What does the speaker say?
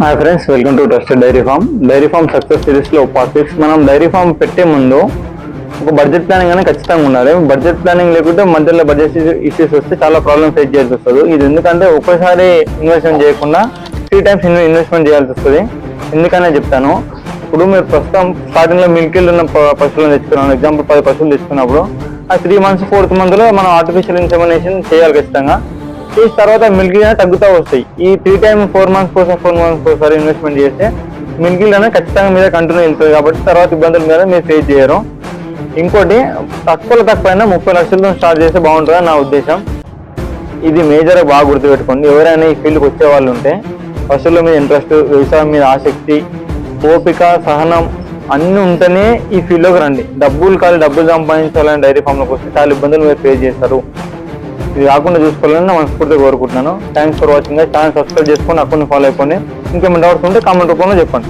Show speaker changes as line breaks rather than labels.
Hi friends welcome to trusted dairy farm dairy farm success సిరీస్లో part six మనం dairy farm పెట్టే ముందు ఒక బడ్జెట్ ప్లానింగ్ అనేది ఖచ్చితంగా ఉండాలి. బడ్జెట్ ప్లానింగ్ లేకుంటే మధ్యలో బడ్జెట్ ఇష్యూస్ వస్తే చాలా ప్రాబ్లమ్ ఫేస్ చేయాల్సి వస్తుంది. ఇది ఎందుకంటే ఒక్కసారి ఇన్వెస్ట్మెంట్ చేయకుండా త్రీ టైమ్స్ ఇన్వెస్ట్మెంట్ చేయాల్సి వస్తుంది. ఎందుకనే చెప్తాను. ఇప్పుడు మీరు ప్రస్తుతం స్టార్టింగ్లో మిల్కిల్ ఉన్న పశువులను తెచ్చుకున్నాను. ఎగ్జాంపుల్ పది పశువులు తెచ్చుకున్నప్పుడు ఆ త్రీ మంత్స్ ఫోర్త్ మంత్లో మనం ఆర్టిఫిషియల్ ఇన్సెమినేషన్ చేయాలి ఖచ్చితంగా. ఫీజ్ తర్వాత మిల్కీ అనేది తగ్గుతూ వస్తాయి. ఈ త్రీ టైమ్ ఫోర్ మంత్స్ కోసం ఫోర్ మంత్స్ ఒకసారి ఇన్వెస్ట్మెంట్ చేస్తే మిల్కీ అనేది ఖచ్చితంగా మీద కంటిన్యూ వెళ్తుంది కాబట్టి తర్వాత ఇబ్బందుల మీద మీరు ఫేస్ చేయరు. ఇంకోటి తక్కువలో తక్కువైనా ముప్పై లక్షలతో స్టార్ట్ చేస్తే బాగుంటుందని నా ఉద్దేశం. ఇది మేజర్గా బాగా గుర్తుపెట్టుకోండి. ఎవరైనా ఈ ఫీల్డ్కి వచ్చే వాళ్ళు ఉంటే పశువుల మీద ఇంట్రెస్ట్ వ్యవసాయం మీద ఆసక్తి ఓపిక సహనం అన్నీ ఉంటేనే ఈ ఫీల్డ్లోకి రండి. డబ్బులు కాదు డబ్బులు సంపాదించాలని డైరీ ఫామ్లోకి వస్తే చాలా ఇబ్బందులు మీరు ఫేస్ చేస్తారు. ఇది కాకుండా చూసుకోవాలని మనస్ఫూర్తిగా కోరుకుంటున్నాను. Thanks for watching channel subscribe చేసుకొని అకౌంట్ ఫాలో అయిపోయి ఇంకేమైనా డౌట్స్ ఉంటే కామెంట్ రూపంలో చెప్పండి.